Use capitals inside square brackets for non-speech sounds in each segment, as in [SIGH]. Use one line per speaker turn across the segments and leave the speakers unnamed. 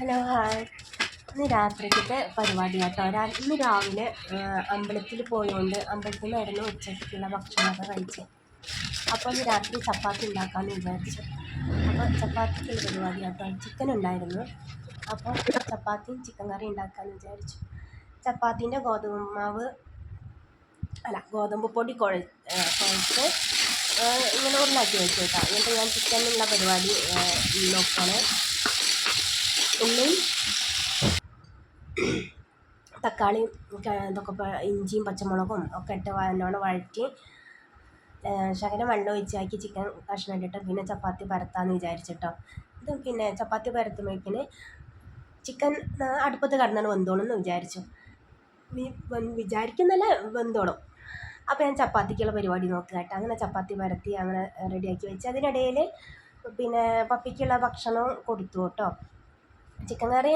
Hello hi. ഇന്ന് രാത്രിക്കത്തെ പരിപാടി കേട്ടോ. രാ ഇന്ന് രാവിലെ അമ്പലത്തിൽ പോയതുകൊണ്ട് അമ്പലത്തിൽ നിന്നായിരുന്നു ഉച്ചയ്ക്കുള്ള ഭക്ഷണമൊക്കെ കഴിച്ചത് അപ്പോൾ ഇന്ന് രാത്രി ചപ്പാത്തി ഉണ്ടാക്കാമെന്ന് വിചാരിച്ചു. അപ്പോൾ ചപ്പാത്തിക്കുള്ള പരിപാടി കേട്ടോ. ചിക്കൻ ഉണ്ടായിരുന്നു. അപ്പോൾ ചപ്പാത്തിയും ചിക്കൻ കറി ഉണ്ടാക്കാമെന്ന് വിചാരിച്ചു. ചപ്പാത്തീന്റെ ഗോതമ്പ് മാവ് അല്ല ഗോതമ്പ് പൊടി കുഴ കുഴച്ച് ഇങ്ങനെ ഉരുളാക്കി വെച്ചു കേട്ടോ. എന്നിട്ട് ഞാൻ ചിക്കനുള്ള പരിപാടി നോക്കുകയാണ് ഉള്ളിയും തക്കാളിയും ഇതൊക്കെ ഇഞ്ചിയും പച്ചമുളകും ഒക്കെ ഇട്ട് നല്ലോണം വഴറ്റി ശകലം വെള്ളം ഒഴിച്ചാക്കി ചിക്കൻ കഷ്ണം ഇട്ടിട്ട് പിന്നെ ചപ്പാത്തി പരത്താമെന്ന് വിചാരിച്ചിട്ടോ. ഇത് പിന്നെ ചപ്പാത്തി പരത്തുമ്പോഴേക്കിന് ചിക്കൻ അടുപ്പത്ത് കടന്നാണ് വെന്തോളും വിചാരിച്ചു. വിചാരിക്കുന്നല്ല വെന്തോളും. അപ്പോൾ ഞാൻ ചപ്പാത്തിക്കുള്ള പരിപാടി നോക്കുക കേട്ടോ. അങ്ങനെ ചപ്പാത്തി പരത്തി അങ്ങനെ റെഡിയാക്കി വെച്ച് അതിനിടയിൽ പിന്നെ പപ്പിക്കുള്ള ഭക്ഷണം കൊടുത്തു കേട്ടോ. ചിക്കൻ കറി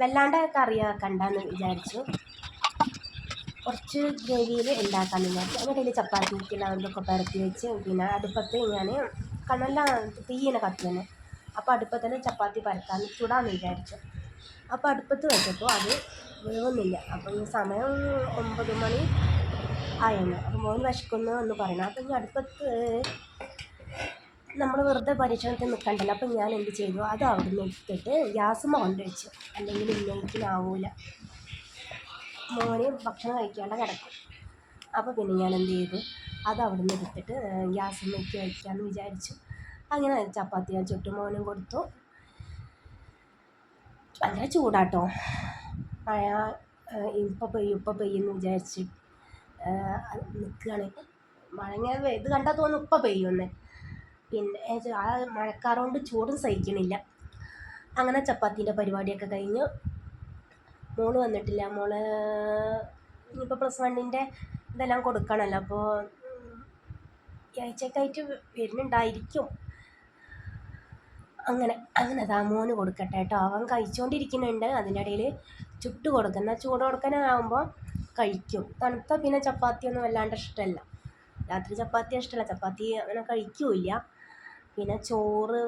വല്ലാണ്ട് കറിയാക്കണ്ടെന്ന് വിചാരിച്ചു. കുറച്ച് ഗ്രേവിയിൽ ഉണ്ടാക്കാമെന്ന് വിചാരിച്ചു. അതിന്റെ ചപ്പാത്തി ഇതൊക്കെ പരത്തി വെച്ച് പിന്നെ അടുപ്പത്ത് ഞാൻ നല്ല തീയിനെ കത്തിന് അപ്പോൾ അടുപ്പത്തിന് ചപ്പാത്തി പരത്താൻ ചൂടാന്ന് വിചാരിച്ചു. അപ്പോൾ അടുപ്പത്ത് വെച്ചപ്പോൾ അത് വേവുന്നില്ല. അപ്പോൾ ഈ സമയം ഒമ്പത് മണി ആയിരുന്നു അപ്പോൾ മോൻ വിശക്കുന്നു എന്ന് പറയണം അപ്പോൾ ഈ അടുപ്പത്ത് നമ്മൾ വെറുതെ പരീക്ഷണത്തിൽ നിൽക്കണ്ടല്ലോ അപ്പം ഞാൻ എന്ത് ചെയ്തു? അത് അവിടെ നിന്ന് എടുത്തിട്ട് ഗ്യാസുമ്മ വെച്ചു. അല്ലെങ്കിൽ ഇന്നേക്കിനാവൂല മോന് ഭക്ഷണം കഴിക്കാണ്ട് കിടക്കും. അപ്പോൾ പിന്നെ ഞാൻ എന്ത് ചെയ്തു? അത് അവിടെ നിന്ന് എടുത്തിട്ട് ഗ്യാസുമ്മയ്ക്ക് വയ്ക്കാമെന്ന് വിചാരിച്ചു. അങ്ങനെ ചപ്പാത്തി ഞാൻ ചുട്ടു മോനും കൊടുത്തു. ഭയങ്കര ചൂടാട്ടോ. മഴ ഇപ്പം പെയ്യും ഇപ്പം പെയ്യുമെന്ന് വിചാരിച്ച് നിൽക്കുകയാണ് മഴ ഇങ്ങനെ ഇത് കണ്ടാൽ തോന്നുന്നു ഇപ്പം പെയ്യുമെന്ന് പിന്നെ ആ മഴക്കാറ് ചൂടും സഹിക്കണില്ല. അങ്ങനെ ചപ്പാത്തീന്റെ പരിപാടിയൊക്കെ കഴിഞ്ഞു. മോൾ വന്നിട്ടില്ല. മോൾ ഇനിയിപ്പോൾ പ്ലസ് വണ്ണിന്റെ ഇതെല്ലാം കൊടുക്കണമല്ലോ അപ്പോൾ ഈ വരുന്നുണ്ടായിരിക്കും. അങ്ങനെ അങ്ങനെ അതാ മോന് കൊടുക്കട്ടെ കേട്ടോ അവൻ കഴിച്ചുകൊണ്ടിരിക്കുന്നുണ്ട് അതിന്റെ ഇടയിൽ ചുട്ട് കൊടുക്കുന്ന. ചൂട് കൊടുക്കാനാകുമ്പോൾ കഴിക്കും. തണുത്ത പിന്നെ ചപ്പാത്തി ഒന്നും വല്ലാണ്ട് ഇഷ്ടമല്ല രാത്രി ചപ്പാത്തി ഇഷ്ടമല്ല ചപ്പാത്തി അങ്ങനെ കഴിക്കില്ല. പിന്നെ ചോറ്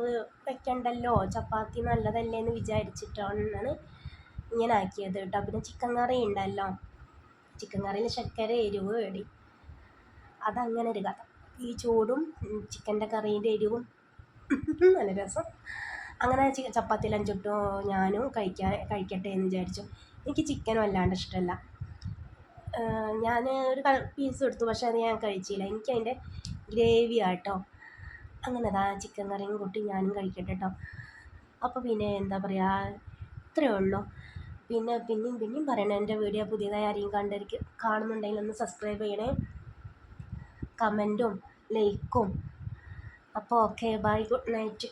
വെക്കണ്ടല്ലോ? ചപ്പാത്തി നല്ലതല്ലേ എന്ന് വിചാരിച്ചിട്ടാണ് ഇങ്ങനെ ആക്കിയത് കേട്ടോ. പിന്നെ ചിക്കൻ കറി ഉണ്ടല്ലോ. ചിക്കൻ കറിയിൽ ശർക്കര എരിവ് വേടി അതങ്ങനെ ഒരു കഥ. ഈ ചൂടും ചിക്കന്റെ കറീന്റെ എരിവും [LAUGHS] നല്ല രസം. അങ്ങനെ ചപ്പാത്തി ലഞ്ചിട്ടോ ഞാനും കഴിക്കാൻ കഴിക്കട്ടെ എന്ന് വിചാരിച്ചു. എനിക്ക് ചിക്കൻ വല്ലാണ്ട് ഇഷ്ടമല്ല ഞാൻ ഒരു പീസ് എടുത്തു പക്ഷേ അത് ഞാൻ കഴിച്ചില്ല. എനിക്ക് അതിന്റെ ഗ്രേവി ആട്ടോ. അങ്ങനെ ദാ ചിക്കൻ കറിയും കൂട്ടി ഞാനും കഴിക്കട്ടെ കേട്ടോ അപ്പോൾ പിന്നെ എന്താ പറയുക ഇത്രയേ ഉള്ളൂ. പിന്നെ പിന്നെയും പിന്നെയും പറയണം എന്റെ വീഡിയോ പുതിയതായി ആരെയും കണ്ടിരിക്കും കാണുന്നുണ്ടെങ്കിൽ ഒന്ന് സബ്സ്ക്രൈബ് ചെയ്യണേ. കമന്റും ലൈക്കും അപ്പോൾ ഓക്കെ ബൈ ഗുഡ് നൈറ്റ്